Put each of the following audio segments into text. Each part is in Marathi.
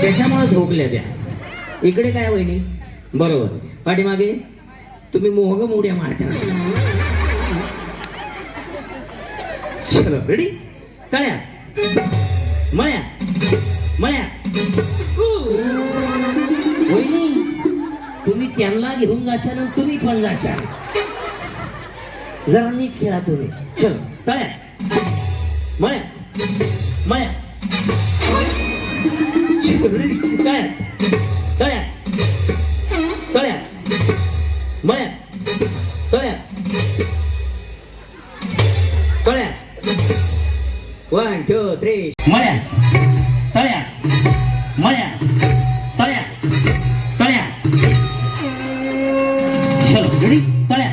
त्याच्यामुळे झोपल्या त्या. इकडे काय वहिनी? बरोबर. पाठीमागे तुम्ही मोहग मोड्या मारता चलो रेडी तळ्या. मळ्या. मळ्या. वहिनी तुम्ही त्यांना घेऊन जाशाल तुम्ही पण जाशाल. जरा नीट खेळा तुम्ही. चलो तळ्या. मळ्या. मळ्या. चलो, ready? तळ्या तळ्या तळ्या मळ्या तळ्या तळ्या वन टू थ्री मळ्या तळ्या मळ्या तळ्या तळ्या चलो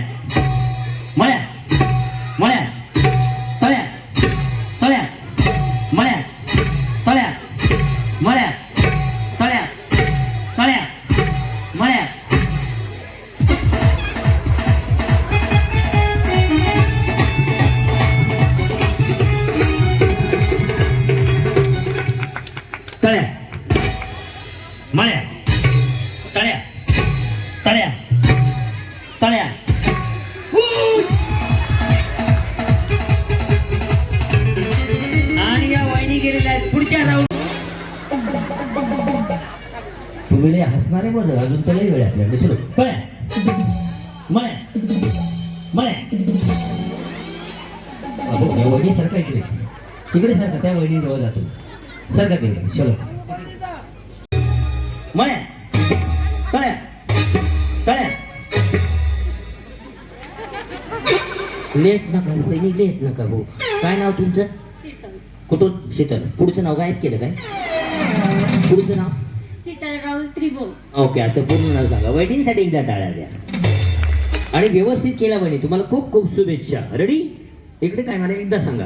मळ्या. तळ्या. तळ्या. तळ्या. आणि या वाहिनी गेलेल्या आहेत. पुढच्या राऊंड तुम्ही हसणारे बरं. अजून पहिले वेळ आपल्या चलो. पळ्या मळ्या. मळ्या. अहो या वहिनी सारखा इकडे. तिकडे सारखा त्या वहिनी जवळ जातो. सारखा गेले चलो. मळ्या. तळ्या. तळ्या. लेट नका वहिनी लेट नका भाऊ काय नाव तुमचं? कुठून? शीतल. पुढचं नाव गायब केलं काय? पुढचं नाव? शीतल राहुल त्रिभुवन. ओके असं पूर्ण नाव सांगा. वहिनींसाठी एकदा टाळ्या द्या. आणि व्यवस्थित केला वहिनी तुम्हाला खूप खूप शुभेच्छा. रेडी इकडे काय मला एकदा सांगा.